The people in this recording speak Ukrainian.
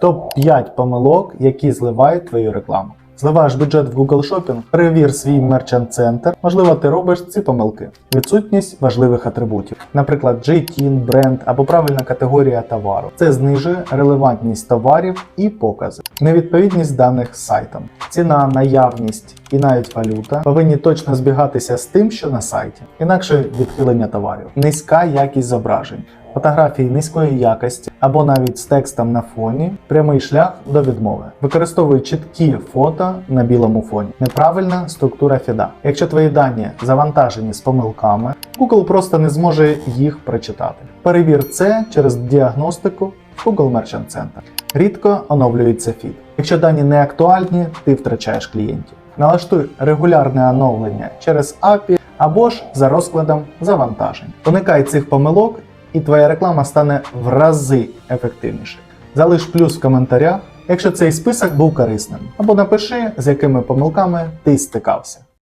Топ-5 помилок, які зливають твою рекламу. Зливаєш бюджет в Google Shopping, перевір свій мерчант центр. Можливо, ти робиш ці помилки. Відсутність важливих атрибутів, наприклад, JTIN, бренд або правильна категорія товару. Це знижує релевантність товарів і покази. Невідповідність даних з сайтом. Ціна, наявність і навіть валюта повинні точно збігатися з тим, що на сайті, інакше відхилення товарів, низька якість зображень. Фотографії низької якості або навіть з текстом на фоні прямий шлях до відмови. Використовуй чіткі фото на білому фоні. Неправильна структура фіда. Якщо твої дані завантажені з помилками, Google просто не зможе їх прочитати. Перевір це через діагностику в Google Merchant Center. Рідко оновлюється фід. Якщо дані не актуальні, ти втрачаєш клієнтів. Налаштуй регулярне оновлення через API або ж за розкладом завантажень. Уникай цих помилок і твоя реклама стане в рази ефективніше. Залиш плюс в коментарях, якщо цей список був корисним, або напиши, з якими помилками ти стикався.